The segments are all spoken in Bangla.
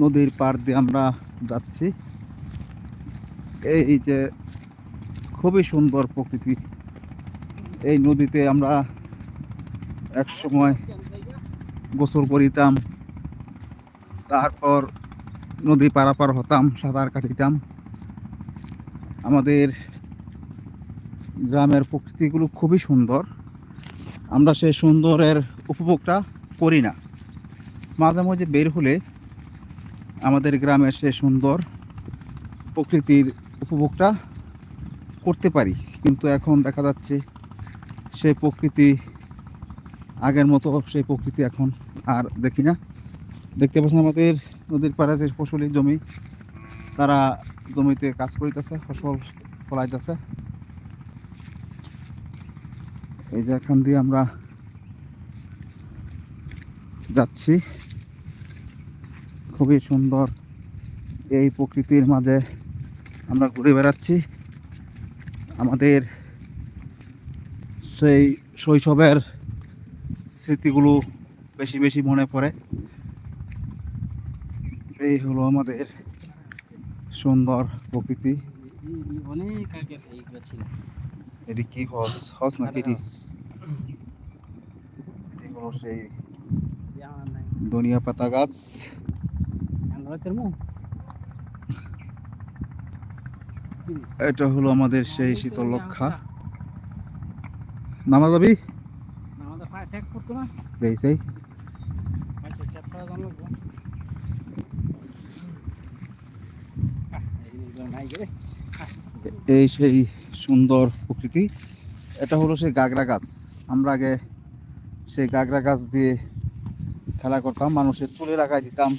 নদীর পার দিয়ে আমরা যাচ্ছি। এই যে খুবই সুন্দর প্রকৃতি। এই নদীতে আমরা এক সময় গোসল করিতাম, তারপর নদী পারাপার হতাম, সাঁতার কাটিতাম। আমাদের গ্রামের প্রকৃতিগুলো খুবই সুন্দর। আমরা সেই সুন্দরের উপভোগটা করি না। মাঝে মাঝে বের হলে আমাদের গ্রামের সে সুন্দর প্রকৃতির উপভোগটা করতে পারি। কিন্তু এখন দেখা যাচ্ছে সেই প্রকৃতি আগের মতো, সেই প্রকৃতি এখন আর দেখি না। দেখতে পাচ্ছেন আমাদের নদীর পাড়ে যে ফসলি জমি, তারা জমিতে কাজ করিতেছে, ফসল ফলাইতেছে। এই যে এখান দিয়ে আমরা যাচ্ছি। খুবই সুন্দর এই প্রকৃতির মাঝে আমরা ঘুরে বেড়াচ্ছি। আমাদের সেই শৈশবের স্মৃতিগুলো বেশি বেশি মনে পড়ে। এই হলো আমাদের সুন্দর প্রকৃতি। অনেক আগে এটি কি হস হস নাকি এটি? এটি হলো সেই ধনিয়া পাতা গাছ। আমরা এটা হলো আমাদের সেই শীতল লক্ষা। নামা যাবি। এই সেই সুন্দর প্রকৃতি। এটা হলো সেই গাগরা গাছ। আমরা আগে সেই গাগরা গাছ দিয়ে খেলা করতাম মানুষের চুলে লাগাই দিতাম।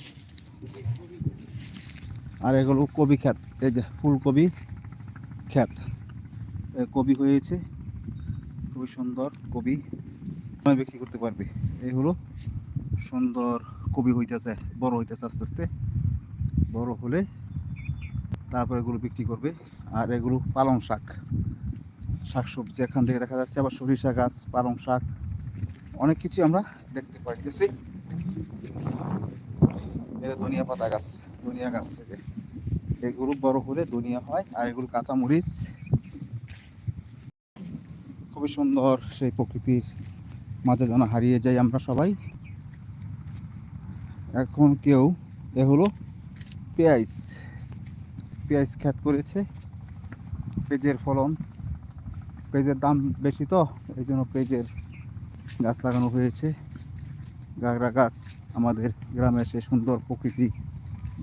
আর এগুলো কবি ক্ষেত এই যে ফুলকপি ক্ষেত এ কবি হয়েছে, খুবই সুন্দর কবি। বিক্রি করতে পারবে। এই হলো সুন্দর কবি হইতেছে, বড় হইতেছে আস্তে আস্তে। বড় হলে তারপর এগুলো বিক্রি করবে। আর এগুলো পালং শাক। শাকসবজি এখান থেকে দেখা যাচ্ছে, আবার সরিষা গাছ, পালং শাক। অনেক কিছু আমরা দেখতে পাইতেছি। ধনিয়া পাতা গাছ, ধনিয়া গাছ আছে যে। এগুলো বড় হলে দুনিয়া হয়, আর এগুলো কাঁচা মরিচ খুবই সুন্দর সেই প্রকৃতির মাঝে যেন হারিয়ে যাই আমরা সবাই। এখন কেউ, এ হলো পেঁয়াজ। পেঁয়াজ খ্যাত করেছে। পেঁয়াজের ফলন। পেঁয়াজের দাম বেশি তো, এই জন্য পেঁয়াজের গাছ লাগানো হয়েছে। গাগরা গাছ আমাদের গ্রামের সে সুন্দর প্রকৃতি।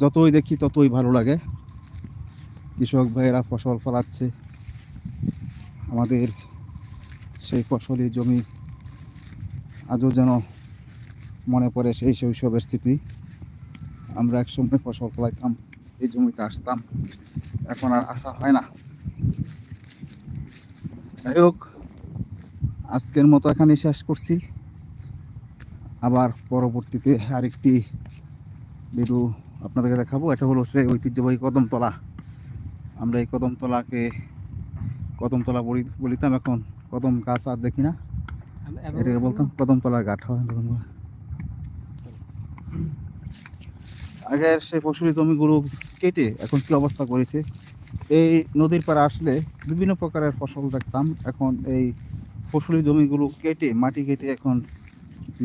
যতই দেখি ততই ভালো লাগে। কৃষক ভাইয়েরা ফসল ফলাচ্ছে। আমাদের সেই ফসলের জমি আজও যেন মনে পড়ে সেই শৈশবের স্মৃতি। আমরা একসময় ফসল ফলাইতাম, এই জমিতে আসতাম। এখন আর আসা হয় না। যাই হোক, আজকের মতো এখানে শেষ করছি। আবার পরবর্তীতে আরেকটি ভিডিও আপনাদেরকে দেখাবো। এটা হলো সেই ঐতিহ্যবাহী কদমতলা। আমরা এই কদমতলাকে কদমতলা বলি বলিতাম এখন কদম গাছ আর দেখি না। এটাকে বলতাম কদমতলার ঘাট হয় তখন। আগের সেই ফসলি জমিগুলো কেটে এখন কি অবস্থা করেছে? এই নদীর পাড়ে আসলে বিভিন্ন প্রকারের ফসল দেখতাম। এখন এই ফসলি জমিগুলো কেটে মাটি কেটে এখন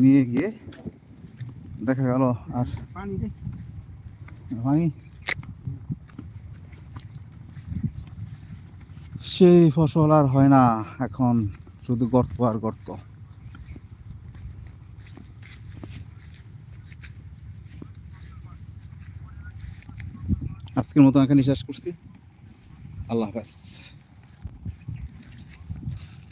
নিয়ে গিয়ে দেখা গেল আর পানি? সেই ফসল আর হয় না, এখন শুধু গর্ত আর গর্ত। আজকের মতো এখানে শেষ করছি। আল্লাহ হাফেজ।